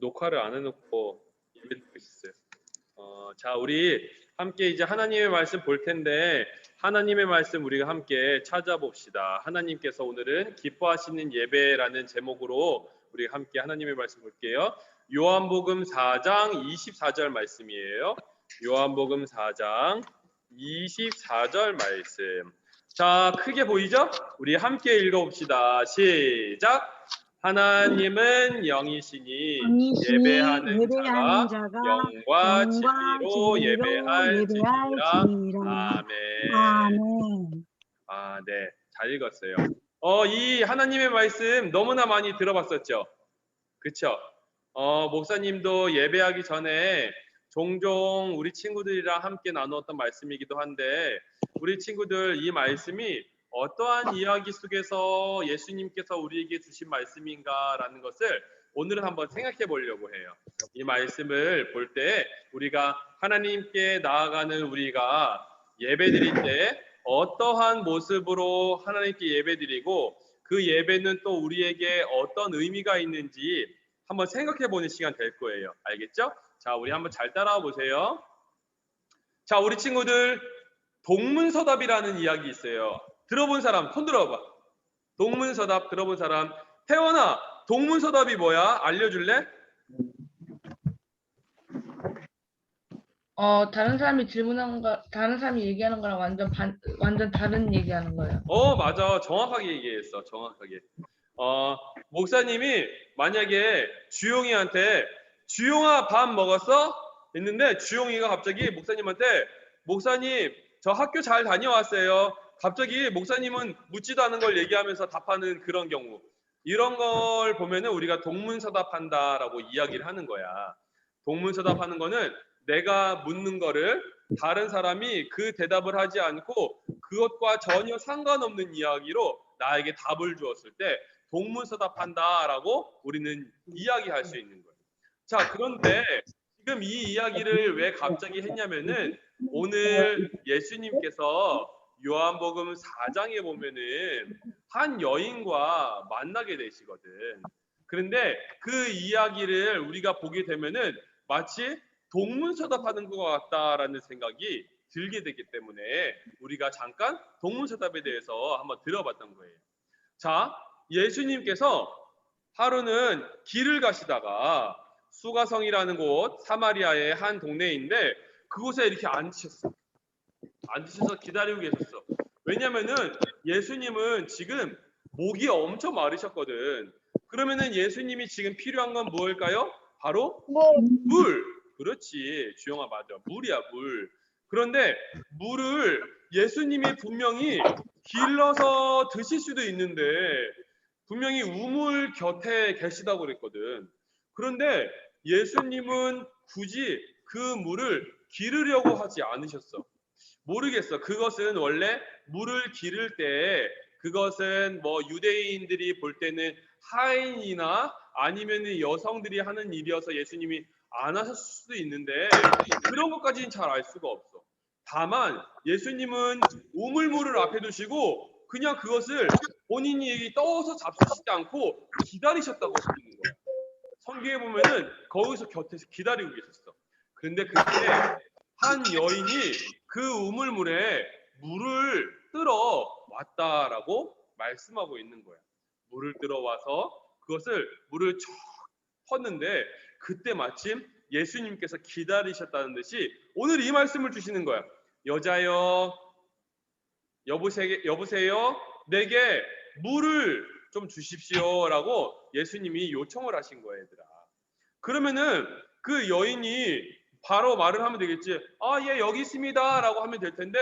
녹화를 안 해놓고 예배 듣고 있었어요. 어, 자, 우리 함께 이제 하나님의 말씀 볼 텐데 하나님의 말씀 우리가 함께 찾아봅시다. 하나님께서 오늘은 기뻐하시는 예배라는 제목으로 우리 함께 하나님의 말씀 볼게요. 요한복음 4장 24절 말씀이에요. 요한복음 4장 24절 말씀. 자, 크게 보이죠? 우리 함께 읽어봅시다. 시작. 하나님은 영이시니 예배하는 자가 영과 진리로. 예배할 지니라. 아멘. 아멘. 아, 네. 잘 읽었어요. 어, 이 하나님의 말씀 너무나 많이 들어봤었죠. 그쵸? 어, 목사님도 예배하기 전에 종종 우리 친구들이랑 함께 나누었던 말씀이기도 한데, 우리 친구들 이 말씀이 어떠한 이야기 속에서 예수님께서 우리에게 주신 말씀인가라는 것을 오늘은 한번 생각해 보려고 해요. 이 말씀을 볼 때 우리가 하나님께 나아가는 우리가 예배 드릴 때 어떠한 모습으로 하나님께 예배 드리고 그 예배는 또 우리에게 어떤 의미가 있는지 한번 생각해 보는 시간 될 거예요. 알겠죠? 자, 우리 한번 잘 따라와 보세요. 자, 우리 친구들 동문서답이라는 이야기 있어요. 들어본 사람 손 들어봐. 동문서답 들어본 사람. 태원아, 동문서답이 뭐야? 알려줄래? 어 다른 사람이 질문한 거 다른 사람이 얘기하는 거랑 완전 반 완전 다른 얘기하는 거예요. 어, 맞아. 정확하게 얘기했어. 정확하게. 어, 목사님이 만약에 주용이한테 주용아 밥 먹었어? 했는데 주용이가 갑자기 목사님한테 목사님 저 학교 잘 다녀왔어요. 갑자기 목사님은 묻지도 않은 걸 얘기하면서 답하는 그런 경우. 이런 걸 보면은 우리가 동문서답한다라고 이야기를 하는 거야. 동문서답하는 거는 내가 묻는 거를 다른 사람이 그 대답을 하지 않고 그것과 전혀 상관없는 이야기로 나에게 답을 주었을 때 동문서답한다라고 우리는 이야기할 수 있는 거예요. 자, 그런데 지금 이 이야기를 왜 갑자기 했냐면은 오늘 예수님께서 요한복음 4장에 보면은 한 여인과 만나게 되시거든. 그런데 그 이야기를 우리가 보게 되면은 마치 동문서답하는 것 같다라는 생각이 들게 되기 때문에 우리가 잠깐 동문서답에 대해서 한번 들어봤던 거예요. 자, 예수님께서 하루는 길을 가시다가 수가성이라는 곳 사마리아의 한 동네인데 그곳에 이렇게 앉으셨어. 앉으셔서 기다리고 계셨어. 왜냐면은 예수님은 지금 목이 엄청 마르셨거든. 그러면은 예수님이 지금 필요한 건 무엇일까요? 바로 물. 그렇지. 주영아 맞아. 물이야, 물. 그런데 물을 예수님이 분명히 길러서 드실 수도 있는데 분명히 우물 곁에 계시다고 그랬거든. 그런데 예수님은 굳이 그 물을 기르려고 하지 않으셨어. 모르겠어. 그것은 원래 물을 기를 때 그것은 뭐 유대인들이 볼 때는 하인이나 아니면 여성들이 하는 일이어서 예수님이 안 하셨을 수도 있는데 그런 것까지는 잘 알 수가 없어. 다만 예수님은 우물물을 앞에 두시고 그냥 그것을 본인이 떠서 잡수시지 않고 기다리셨다고 쓰는 거야. 성경에 보면은 거기서 곁에서 기다리고 계셨어. 그런데 그때 한 여인이 그 우물물에 물을 뜨러 왔다라고 말씀하고 있는 거야. 물을 뜨러 와서 그것을 물을 쭉 펐는데 그때 마침 예수님께서 기다리셨다는 듯이 오늘 이 말씀을 주시는 거야. 여자여, 여보세요, 여보세요, 내게 물을 좀 주십시오라고 예수님이 요청을 하신 거예요, 얘들아. 그러면은 그 여인이 바로 말을 하면 되겠지. 아, 예, 여기 있습니다 라고 하면 될 텐데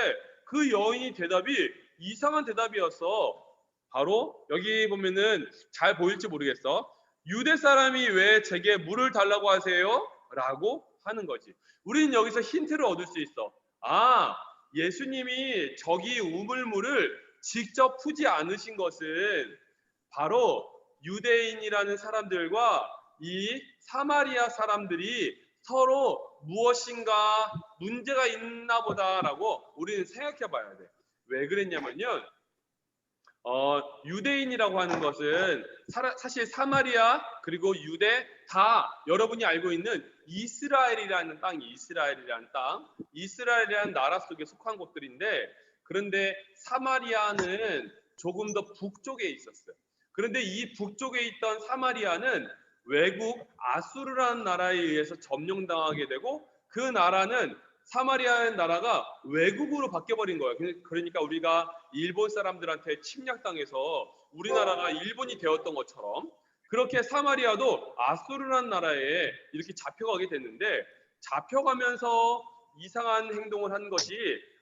그 여인이 대답이 이상한 대답이었어. 바로 여기 보면은 잘 보일지 모르겠어. 유대 사람이 왜 제게 물을 달라고 하세요? 라고 하는 거지. 우리는 여기서 힌트를 얻을 수 있어. 아, 예수님이 저기 우물물을 직접 푸지 않으신 것은 바로 유대인이라는 사람들과 이 사마리아 사람들이 서로 무엇인가 문제가 있나 보다라고 우리는 생각해 봐야 돼. 왜 그랬냐면요. 어, 유대인이라고 하는 것은 사, 사실 사마리아 그리고 유대 다 여러분이 알고 있는 이스라엘이라는 땅이 이스라엘이라는 땅, 이스라엘이라는 나라 속에 속한 곳들인데 그런데 사마리아는 조금 더 북쪽에 있었어요. 그런데 이 북쪽에 있던 사마리아는 외국 아수르라는 나라에 의해서 점령당하게 되고 그 나라는 사마리아 나라가 외국으로 바뀌어버린 거예요. 그- 그러니까 우리가 일본 사람들한테 침략당해서 우리나라가 일본이 되었던 것처럼 그렇게 사마리아도 아수르라는 나라에 이렇게 잡혀가게 됐는데 잡혀가면서 이상한 행동을 한 것이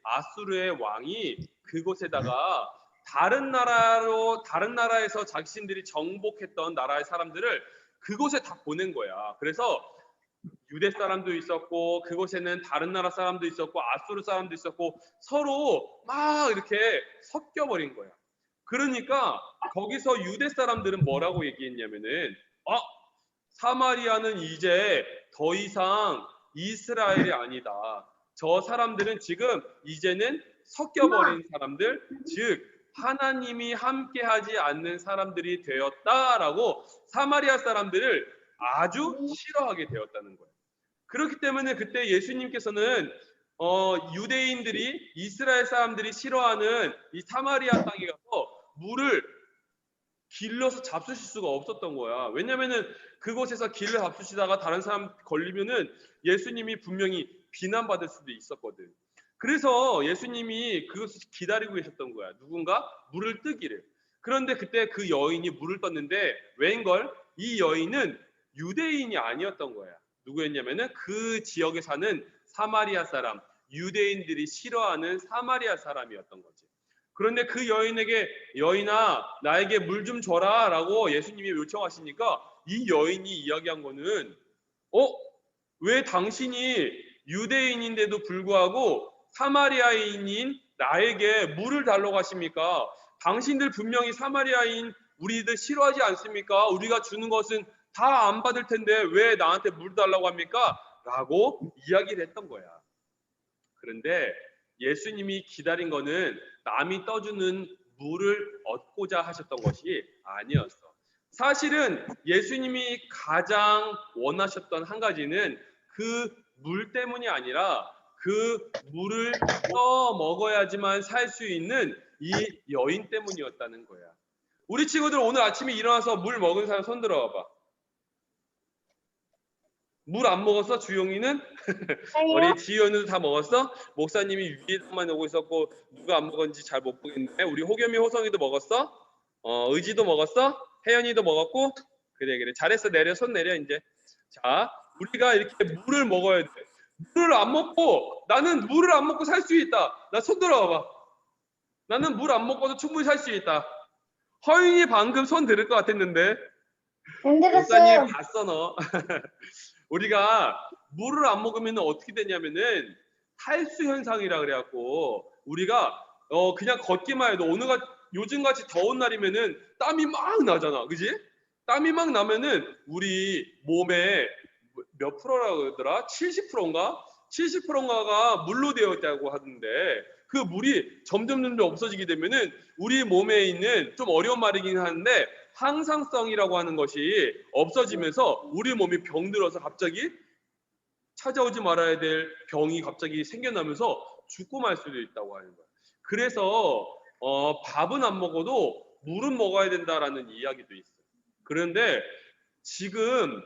아수르의 왕이 그곳에다가 다른 나라로 다른 나라에서 자신들이 정복했던 나라의 사람들을 그곳에 다 보낸 거야. 그래서 유대 사람도 있었고 그곳에는 다른 나라 사람도 있었고 아수르 사람도 있었고 서로 막 이렇게 섞여 버린 거야. 그러니까 거기서 유대 사람들은 뭐라고 얘기했냐면은 어 사마리아는 이제 더 이상 이스라엘이 아니다. 저 사람들은 지금 이제는 섞여 버린 사람들 즉 하나님이 함께하지 않는 사람들이 되었다라고 사마리아 사람들을 아주 싫어하게 되었다는 거예요. 그렇기 때문에 그때 예수님께서는 어, 유대인들이 이스라엘 사람들이 싫어하는 이 사마리아 땅에 가서 물을 길러서 잡수실 수가 없었던 거야. 왜냐면은 그곳에서 길을 잡수시다가 다른 사람 걸리면은 예수님이 분명히 비난받을 수도 있었거든. 그래서 예수님이 그것을 기다리고 계셨던 거야. 누군가 물을 뜨기를. 그런데 그때 그 여인이 물을 떴는데 왜인걸? 이 여인은 유대인이 아니었던 거야. 누구였냐면은 그 지역에 사는 사마리아 사람, 유대인들이 싫어하는 사마리아 사람이었던 거지. 그런데 그 여인에게 여인아 나에게 물 좀 줘라라고 예수님이 요청하시니까 이 여인이 이야기한 거는 어? 왜 당신이 유대인인데도 불구하고 사마리아인인 나에게 물을 달라고 하십니까? 당신들 분명히 사마리아인 우리들 싫어하지 않습니까? 우리가 주는 것은 다 안 받을 텐데 왜 나한테 물 달라고 합니까? 라고 이야기를 했던 거야. 그런데 예수님이 기다린 거는 남이 떠주는 물을 얻고자 하셨던 것이 아니었어. 사실은 예수님이 가장 원하셨던 한 가지는 그 물 때문이 아니라 그 물을 떠 먹어야지만 살 수 있는 이 여인 때문이었다는 거야. 우리 친구들 오늘 아침에 일어나서 물 먹은 사람 손 들어봐. 물 안 먹었어? 주용이는? 우리 지효는 다 먹었어? 목사님이 위에만 오고 있었고 누가 안 먹었는지 잘 못 보겠네. 우리 호겸이, 호성이도 먹었어? 어, 의지도 먹었어? 혜연이도 먹었고? 그래 그래 잘했어 내려 손 내려 이제. 자 우리가 이렇게 물을 먹어야 돼. 물을 안 먹고 나는 물을 안 먹고 살 수 있다. 나 손 들어봐. 나는 물 안 먹고도 충분히 살 수 있다. 허윤이 방금 손 들을 것 같았는데 안 목사님 봤어 너. 우리가 물을 안 먹으면 어떻게 되냐면은 탈수 현상이라 그래갖고 우리가 어 그냥 걷기만 해도 오늘 같 요즘 같이 더운 날이면은 땀이 막 나잖아, 그지? 땀이 막 나면은 우리 몸에 몇 프로라고 그러더라? 70%인가? 70%인가가 물로 되어 있다고 하던데 그 물이 점점 점점 없어지게 되면은 우리 몸에 있는 좀 어려운 말이긴 한데 항상성이라고 하는 것이 없어지면서 우리 몸이 병들어서 갑자기 찾아오지 말아야 될 병이 갑자기 생겨나면서 죽고 말 수도 있다고 하는 거야. 그래서 어, 밥은 안 먹어도 물은 먹어야 된다라는 이야기도 있어. 그런데 지금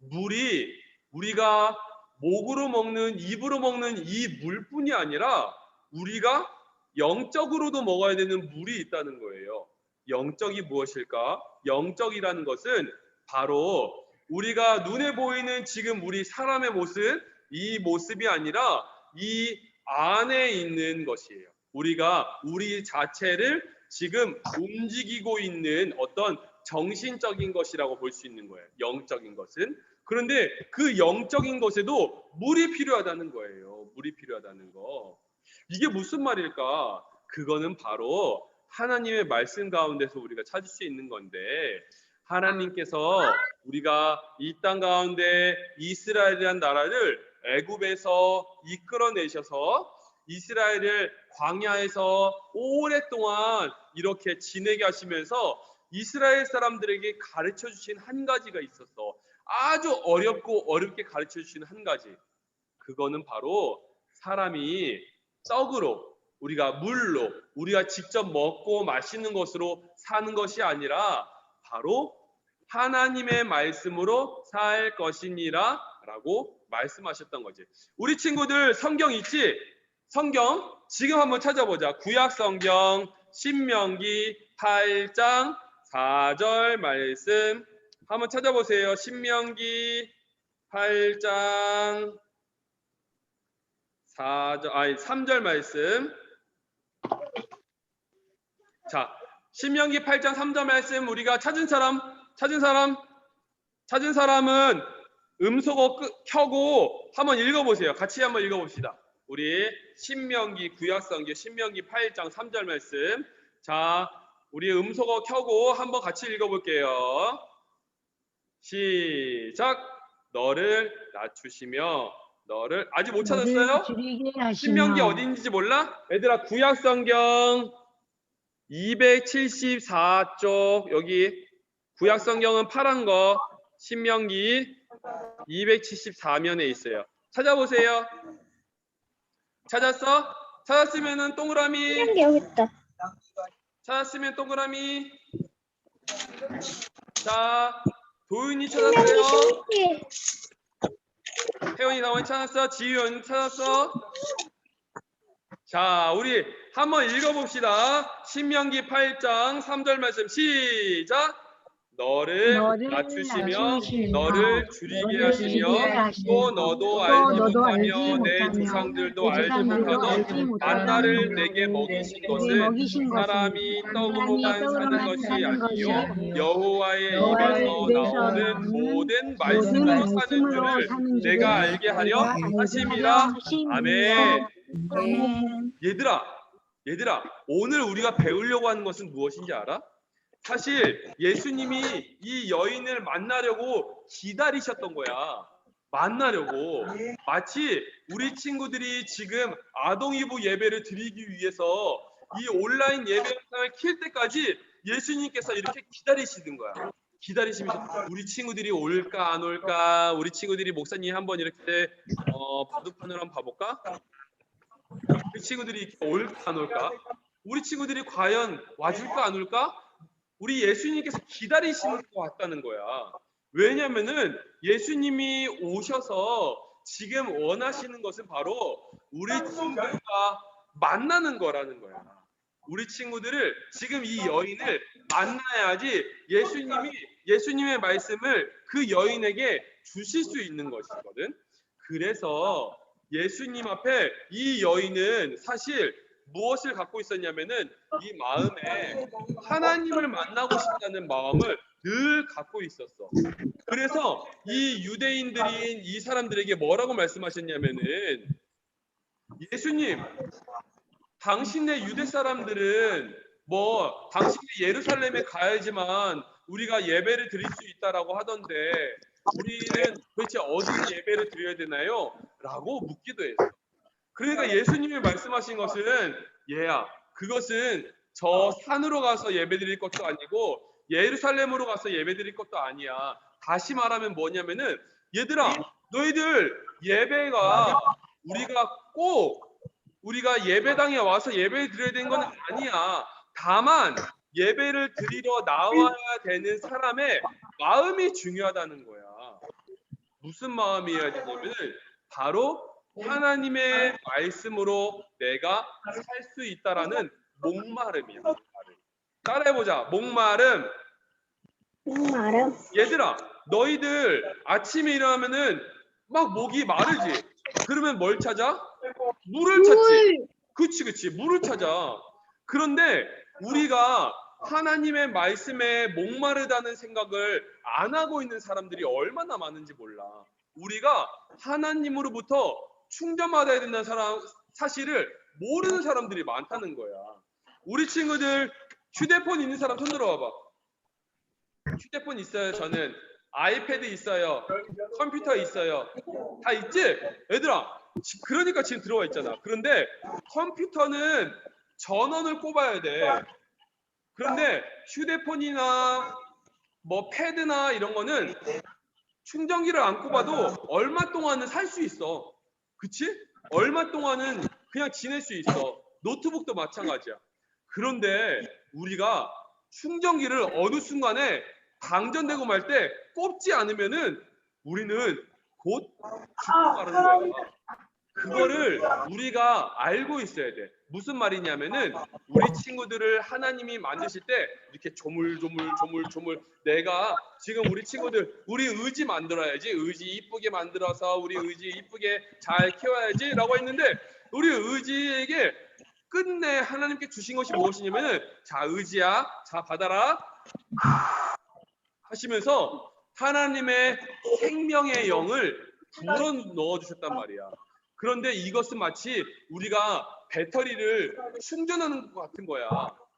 물이 우리가 목으로 먹는 입으로 먹는 이 물뿐이 아니라 우리가 영적으로도 먹어야 되는 물이 있다는 거예요. 영적이 무엇일까? 영적이라는 것은 바로 우리가 눈에 보이는 지금 우리 사람의 모습, 이 모습이 아니라 이 안에 있는 것이에요. 우리가 우리 자체를 지금 움직이고 있는 어떤 정신적인 것이라고 볼 수 있는 거예요. 영적인 것은. 그런데 그 영적인 것에도 물이 필요하다는 거예요. 물이 필요하다는 거. 이게 무슨 말일까? 그거는 바로 하나님의 말씀 가운데서 우리가 찾을 수 있는 건데 하나님께서 우리가 이 땅 가운데 이스라엘이라는 나라를 애굽에서 이끌어내셔서 이스라엘을 광야에서 오랫동안 이렇게 지내게 하시면서 이스라엘 사람들에게 가르쳐 주신 한 가지가 있었어. 아주 어렵고 어렵게 가르쳐 주신 한 가지. 그거는 바로 사람이 떡으로 우리가 물로 우리가 직접 먹고 마시는 것으로 사는 것이 아니라 바로 하나님의 말씀으로 살 것이니라 라고 말씀하셨던 거지. 우리 친구들 성경 있지? 성경 지금 한번 찾아보자. 구약 성경 신명기 8장 4절 말씀 한번 찾아보세요. 신명기 8장 4절 아니 3절 말씀. 자, 신명기 8장 3절 말씀 우리가 찾은 사람 찾은 사람 찾은 사람은 음소거 끄- 켜고 한번 읽어보세요. 같이 한번 읽어봅시다. 우리 신명기 구약성경 신명기 8장 3절 말씀. 자, 우리 음소거 켜고 한번 같이 읽어볼게요. 시작. 너를 낮추시며 너를 아직 못 찾았어요? 신명기 어딘지 몰라? 얘들아 구약성경 274쪽 여기 구약성경은 파란 거 신명기 274면에 있어요. 찾아보세요. 찾았어? 찾았으면은 동그라미 게 여기 있다. 찾았으면 동그라미 자 도윤이 찾았어요? 신기해. 태연이 나원 찾았어? 지윤 찾았어? 자, 우리 한번 읽어봅시다. 신명기 8장 3절 말씀 시작. 너를 너를 낮추시며 낮추시며 너를 줄이게 너를 하시며 줄이게 하시며 또 너도 또 알지 너도 못하며 내 못하며 조상들도 내 알지 조상들도 못하던 만나를 내게 먹이신 것은 먹이신 것은 사람이 떡으로만 사는 것이 아니요 여호와의 여호와의 입에서 입에서 나오는 나오는 모든 말씀으로 사는 말씀으로 줄을 사는 줄을 내가 알게 하려 내가 알게 하심이라. 하려 하심이라. 아멘. 아멘. 얘들아, 얘들아, 오늘 우리가 배우려고 하는 것은 무엇인지 알아? 사실 예수님이 이 여인을 만나려고 기다리셨던 거야. 만나려고. 마치 우리 친구들이 지금 아동이부 예배를 드리기 위해서 이 온라인 예배 영상을 킬 때까지 예수님께서 이렇게 기다리시는 거야. 기다리시면서 우리 친구들이 올까 안 올까? 우리 친구들이 목사님 한번 이렇게 어, 바둑판을 한번 봐볼까? 우리 친구들이 올까 안 올까? 우리 친구들이 과연 와줄까 안 올까? 우리 예수님께서 기다리시는 것 같다는 거야. 왜냐면은 예수님이 오셔서 지금 원하시는 것은 바로 우리 친구들과 만나는 거라는 거야. 우리 친구들을 지금 이 여인을 만나야지 예수님이 예수님의 말씀을 그 여인에게 주실 수 있는 것이거든. 그래서 예수님 앞에 이 여인은 사실 무엇을 갖고 있었냐면은 이 마음에 하나님을 만나고 싶다는 마음을 늘 갖고 있었어. 그래서 이 유대인들인 이 사람들에게 뭐라고 말씀하셨냐면은 예수님, 당신의 유대 사람들은 뭐 당신이 예루살렘에 가야지만 우리가 예배를 드릴 수 있다라고 하던데 우리는 도대체 어디 예배를 드려야 되나요? 라고 묻기도 했어. 그러니까 예수님이 말씀하신 것은 얘야 그것은 저 산으로 가서 예배 드릴 것도 아니고 예루살렘으로 가서 예배 드릴 것도 아니야. 다시 말하면 뭐냐면은 얘들아 너희들 예배가 우리가 꼭 우리가 예배당에 와서 예배를 드려야 되는 건 아니야. 다만 예배를 드리러 나와야 되는 사람의 마음이 중요하다는 거야. 무슨 마음이어야 되냐면은 바로 하나님의 말씀으로 내가 살 수 있다라는 목마름이야. 목마름. 따라해보자. 목마름. 목마름. 얘들아, 너희들 아침에 일어나면은 막 목이 마르지. 그러면 뭘 찾아? 물을 찾지. 그치, 그치. 물을 찾아. 그런데 우리가 하나님의 말씀에 목마르다는 생각을 안 하고 있는 사람들이 얼마나 많은지 몰라. 우리가 하나님으로부터 충전받아야 된다는 사람, 사실을 모르는 사람들이 많다는 거야. 우리 친구들 휴대폰 있는 사람 손 들어봐봐. 휴대폰 있어요. 저는 아이패드 있어요. 컴퓨터 있어요. 다 있지? 얘들아, 지- 그러니까 지금 들어와 있잖아. 그런데 컴퓨터는 전원을 꼽아야 돼. 그런데 휴대폰이나 뭐 패드나 이런 거는 충전기를 안 꼽아도 얼마 동안은 살 수 있어. 그치? 얼마 동안은 그냥 지낼 수 있어. 노트북도 마찬가지야. 그런데 우리가 충전기를 어느 순간에 방전되고 말 때 꼽지 않으면은 우리는 곧 죽고 가는 거야. 그거를 우리가 알고 있어야 돼. 무슨 말이냐면은 우리 친구들을 하나님이 만드실 때 이렇게 조물조물 조물조물 내가 지금 우리 친구들 우리 의지 만들어야지. 의지 이쁘게 만들어서 우리 의지 이쁘게 잘 키워야지라고 했는데 우리 의지에게 끝내 하나님께 주신 것이 무엇이냐면은 자 의지야. 자 받아라. 하시면서 하나님의 생명의 영을 불어 넣어 주셨단 말이야. 그런데 이것은 마치 우리가 배터리를 충전하는 것 같은 거야.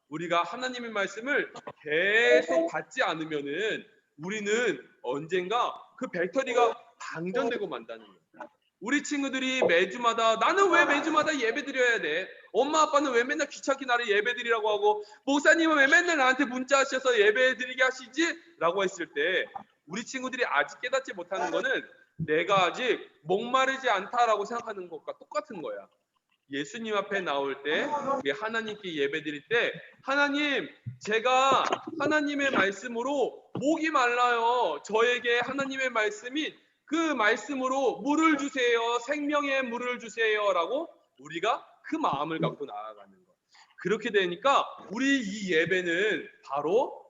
우리가 하나님의 말씀을 계속 받지 않으면은 우리는 언젠가 그 배터리가 방전되고 만다는 거야. 우리 친구들이 매주마다 나는 왜 매주마다 예배 드려야 돼? 엄마 아빠는 왜 맨날 귀찮게 나를 예배 드리라고 하고 목사님은 왜 맨날 나한테 문자 하셔서 예배 드리게 하시지? 라고 했을 때 우리 친구들이 아직 깨닫지 못하는 거는 내가 아직 목마르지 않다라고 생각하는 것과 똑같은 거야. 예수님 앞에 나올 때 우리 하나님께 예배 드릴 때 하나님 제가 하나님의 말씀으로 목이 말라요. 저에게 하나님의 말씀이 그 말씀으로 물을 주세요. 생명의 물을 주세요라고 우리가 그 마음을 갖고 나아가는 거. 그렇게 되니까 우리 이 예배는 바로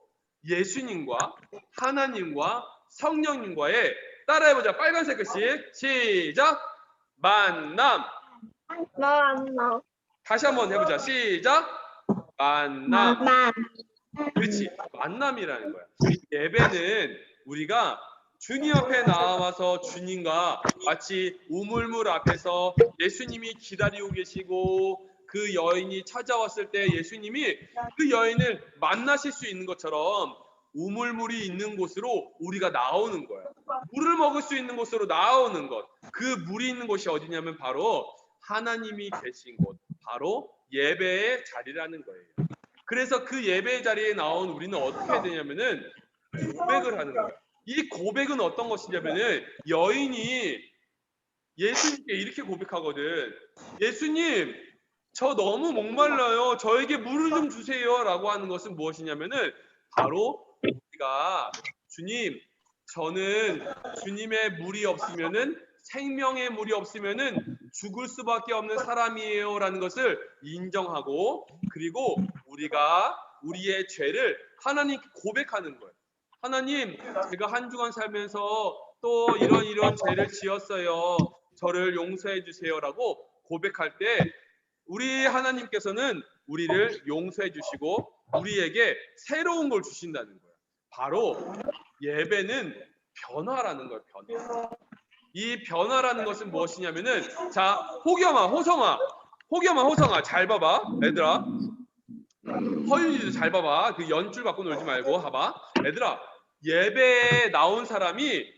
예수님과 하나님과 성령님과의 따라해보자. 빨간색 글씨 시작. 만남. 만나. 다시 한번 해보자. 시작. 만남. 만. 그렇지. 만남이라는 거야. 예배는 우리가 주님 앞에 나와서 주님과 마치 우물물 앞에서 예수님이 기다리고 계시고 그 여인이 찾아왔을 때 예수님이 그 여인을 만나실 수 있는 것처럼 우물물이 있는 곳으로 우리가 나오는 거야. 물을 먹을 수 있는 곳으로 나오는 것. 그 물이 있는 곳이 어디냐면 바로 하나님이 계신 곳. 바로 예배의 자리라는 거예요. 그래서 그 예배의 자리에 나온 우리는 어떻게 되냐면은 고백을 하는 거예요. 이 고백은 어떤 것이냐면은 여인이 예수님께 이렇게 고백하거든. 예수님, 저 너무 목말라요. 저에게 물을 좀 주세요라고 하는 것은 무엇이냐면은 바로 우리가 주님, 저는 주님의 물이 없으면은 생명의 물이 없으면은 죽을 수밖에 없는 사람이에요라는 것을 인정하고 그리고 우리가 우리의 죄를 하나님께 고백하는 거예요. 하나님, 제가 한 주간 살면서 또 이런 이런 죄를 지었어요. 저를 용서해 주세요라고 고백할 때 우리 하나님께서는 우리를 용서해 주시고 우리에게 새로운 걸 주신다는 거예요. 바로 예배는 변화라는 거예요. 변화. 이 변화라는 것은 무엇이냐면은 자 호겸아 호성아 호겸아 호성아 잘 봐봐 얘들아 허윤이도 잘 봐봐 그 연줄 갖고 놀지 말고 봐봐 얘들아 예배에 나온 사람이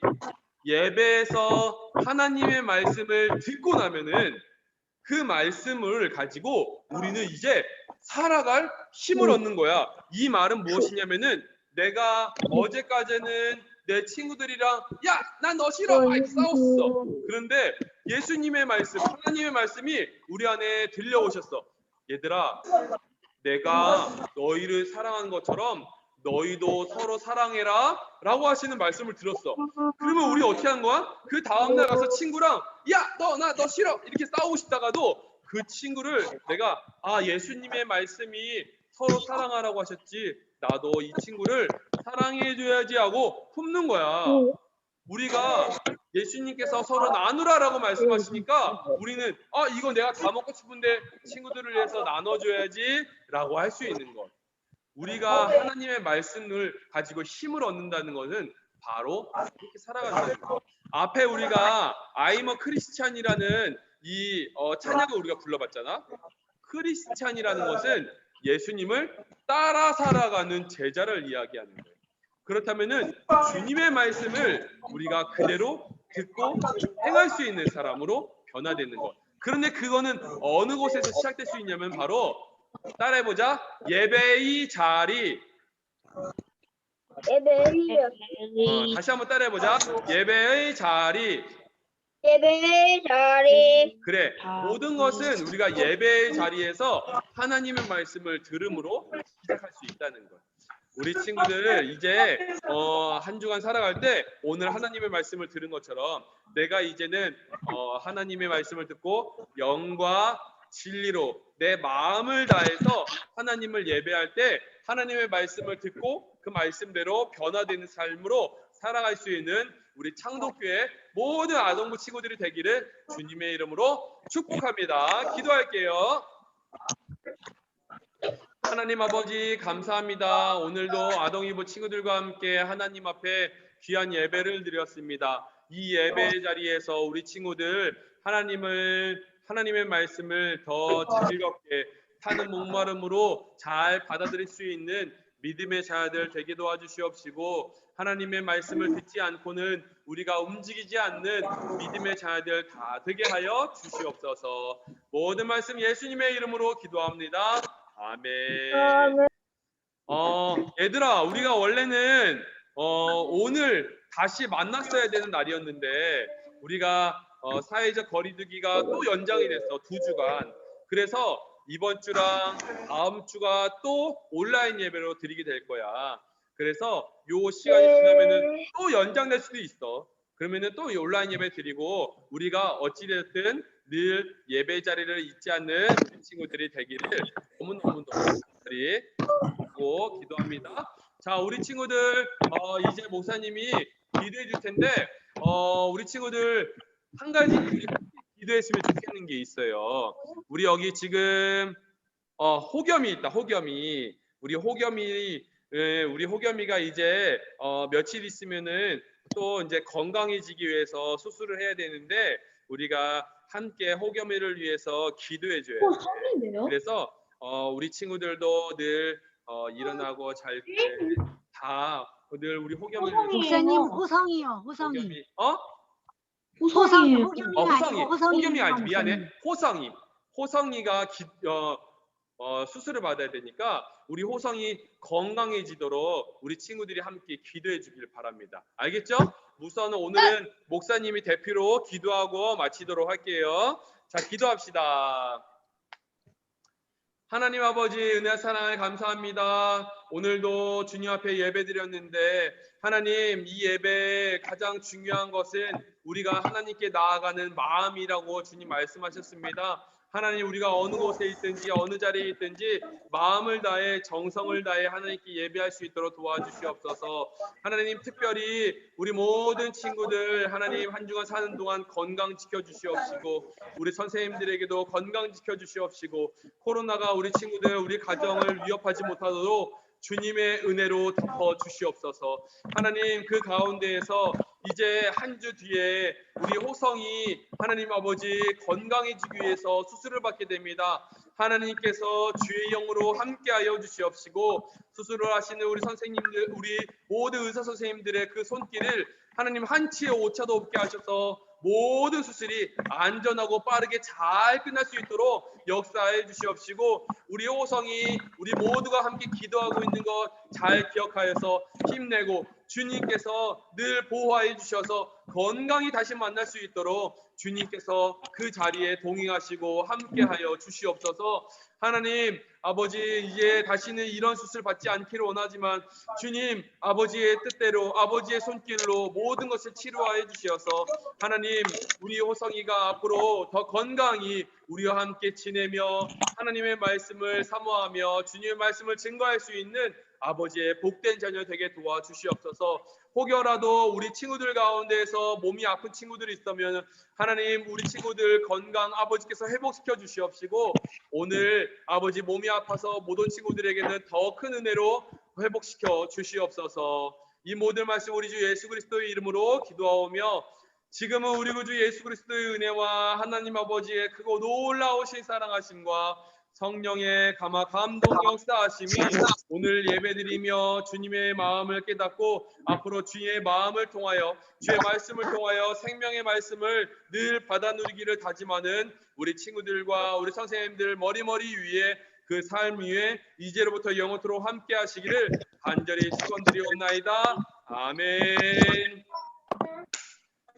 예배에서 하나님의 말씀을 듣고 나면은 그 말씀을 가지고 우리는 이제 살아갈 힘을 얻는 거야. 이 말은 무엇이냐면은 내가 어제까지는 내 친구들이랑 야, 난 너 싫어. 막 싸웠어. 그런데 예수님의 말씀, 하나님의 말씀이 우리 안에 들려오셨어. 얘들아, 내가 너희를 사랑하는 것처럼 너희도 서로 사랑해라 라고 하시는 말씀을 들었어. 그러면 우리 어떻게 하는 거야? 그 다음날 가서 친구랑 야, 너, 나, 너 싫어. 이렇게 싸우고 싶다가도 그 친구를 내가 아, 예수님의 말씀이 서로 사랑하라고 하셨지. 나도 이 친구를 사랑해줘야지 하고 품는 거야. 우리가 예수님께서 서로 나누라라고 말씀하시니까 우리는 아 이거 내가 다 먹고 싶은데 친구들을 위해서 나눠줘야지라고 할 수 있는 것. 우리가 하나님의 말씀을 가지고 힘을 얻는다는 것은 바로 그렇게 살아간다는 것. 앞에 우리가 아이머 크리스찬이라는 이 어, 찬양을 우리가 불러봤잖아. 크리스찬이라는 것은 예수님을 따라 살아가는 제자를 이야기하는 거예요. 그렇다면은 주님의 말씀을 우리가 그대로 듣고 행할 수 있는 사람으로 변화되는 것. 그런데 그거는 어느 곳에서 시작될 수 있냐면 바로 따라해보자. 예배의 자리. 예배의 어, 다시 한번 따라해보자. 예배의 자리. 예배의 자리 그래. 모든 것은 우리가 예배의 자리에서 하나님의 말씀을 들음으로 시작할 수 있다는 것. 우리 친구들 이제 어, 한 주간 살아갈 때 오늘 하나님의 말씀을 들은 것처럼 내가 이제는 어, 하나님의 말씀을 듣고 영과 진리로 내 마음을 다해서 하나님을 예배할 때 하나님의 말씀을 듣고 그 말씀대로 변화되는 삶으로 살아갈 수 있는 우리 창독교회 모든 아동부 친구들이 되기를 주님의 이름으로 축복합니다. 기도할게요. 하나님 아버지 감사합니다. 오늘도 아동이부 친구들과 함께 하나님 앞에 귀한 예배를 드렸습니다. 이 예배 자리에서 우리 친구들 하나님을 하나님의 말씀을 더 즐겁게 타는 목마름으로 잘 받아들일 수 있는 믿음의 자들 되게 도와주시옵시고 하나님의 말씀을 듣지 않고는 우리가 움직이지 않는 믿음의 자들 다 되게 하여 주시옵소서. 모든 말씀 예수님의 이름으로 기도합니다. 아멘. 어, 얘들아, 우리가 원래는 어, 오늘 다시 만났어야 되는 날이었는데 우리가 어, 사회적 거리두기가 또 연장이 됐어 두 주간. 그래서 이번 주랑 다음 주가 또 온라인 예배로 드리게 될 거야. 그래서 요 시간이 지나면은 또 연장될 수도 있어. 그러면은 또이 온라인 예배 드리고 우리가 어찌됐든 늘 예배 자리를 잊지 않는 친구들이 되기를 너무너무 간절히 고 기도합니다. 자, 우리 친구들 어, 이제 목사님이 기도해 줄 텐데 어, 우리 친구들 한 가지 기도했으면 좋겠는 게 있어요. 우리 여기 지금 어, 호겸이 있다. 호겸이 우리 호겸이 예, 우리 호겸이가 이제 어, 며칠 있으면은 또 이제 건강해지기 위해서 수술을 해야 되는데 우리가 함께 호겸이를 위해서 기도해 줘야 돼. 성인데요? 그래서 어, 우리 친구들도 늘 어, 일어나고 잘 때 다 늘 우리 호겸이를 위해서 목사님 호성이요. 호성이. 호겸이 어? 호성이. 어 호성이 호성이. 호겸이 아니 미안해 호성이 호성이가 기, 어, 어, 수술을 받아야 되니까 우리 호성이 건강해지도록 우리 친구들이 함께 기도해 주길 바랍니다. 알겠죠? 우선은 오늘은 목사님이 대표로 기도하고 마치도록 할게요. 자, 기도합시다. 하나님 아버지 은혜 사랑을 감사합니다. 오늘도 주님 앞에 예배 드렸는데 하나님 이 예배의 가장 중요한 것은 우리가 하나님께 나아가는 마음이라고 주님 말씀하셨습니다. 하나님 우리가 어느 곳에 있든지 어느 자리에 있든지 마음을 다해 정성을 다해 하나님께 예배할 수 있도록 도와주시옵소서. 하나님 특별히 우리 모든 친구들 하나님 한 주간 사는 동안 건강 지켜 주시옵시고 우리 선생님들에게도 건강 지켜 주시옵시고 코로나가 우리 친구들 우리 가정을 위협하지 못하도록 주님의 은혜로 덮어 주시옵소서. 하나님 그 가운데에서 이제 한 주 뒤에 우리 호성이 하나님 아버지 건강해지기 위해서 수술을 받게 됩니다. 하나님께서 주의 영으로 함께하여 주시옵시고 수술을 하시는 우리 선생님들, 우리 모든 의사 선생님들의 그 손길을 하나님 한치의 오차도 없게 하셔서 모든 수술이 안전하고 빠르게 잘 끝날 수 있도록 역사해 주시옵시고 우리 호성이 우리 모두가 함께 기도하고 있는 것 잘 기억하여서 힘내고 주님께서 늘 보호해 주셔서 건강히 다시 만날 수 있도록 주님께서 그 자리에 동행하시고 함께하여 주시옵소서. 하나님 아버지 이제 다시는 이런 수술 받지 않기를 원하지만 주님 아버지의 뜻대로 아버지의 손길로 모든 것을 치료하여 주시어서 하나님 우리 호성이가 앞으로 더 건강히 우리와 함께 지내며 하나님의 말씀을 사모하며 주님의 말씀을 증거할 수 있는 아버지의 복된 자녀 되게 도와주시옵소서. 혹여라도 우리 친구들 가운데에서 몸이 아픈 친구들이 있다면 하나님 우리 친구들 건강 아버지께서 회복시켜 주시옵시고 오늘 아버지 몸이 아파서 모든 친구들에게는 더 큰 은혜로 회복시켜 주시옵소서. 이 모든 말씀 우리 주 예수 그리스도의 이름으로 기도하오며 지금은 우리 구주 예수 그리스도의 은혜와 하나님 아버지의 크고 놀라우신 사랑하심과 성령의 감화 감동 역사하심이 오늘 예배드리며 주님의 마음을 깨닫고 앞으로 주의 마음을 통하여 주의 말씀을 통하여 생명의 말씀을 늘 받아 누리기를 다짐하는 우리 친구들과 우리 선생님들 머리머리 위에 그 삶 위에 이제로부터 영원토록 함께 하시기를 간절히 축원드리옵나이다. 아멘.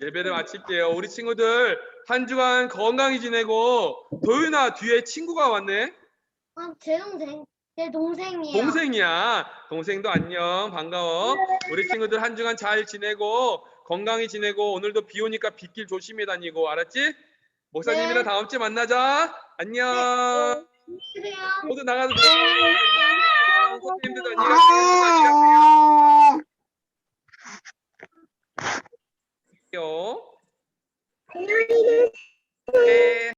예배를 마칠게요. 우리 친구들 한 주간 건강히 지내고 도윤아 뒤에 친구가 왔네. 아, 제 동생, 제 동생이에요. 동생이야. 동생도 안녕. 반가워. 네. 우리 친구들 한 주간 잘 지내고 건강히 지내고 오늘도 비 오니까 빗길 조심히 다니고 알았지? 목사님이랑 네. 다음 주에 만나자. 안녕. 네. 안녕히 계세요. 모두 나가도 돼. 네. 선생님들도 안녕히 가세요. 안녕히 가세요. 안녕. 아. Merry Christmas.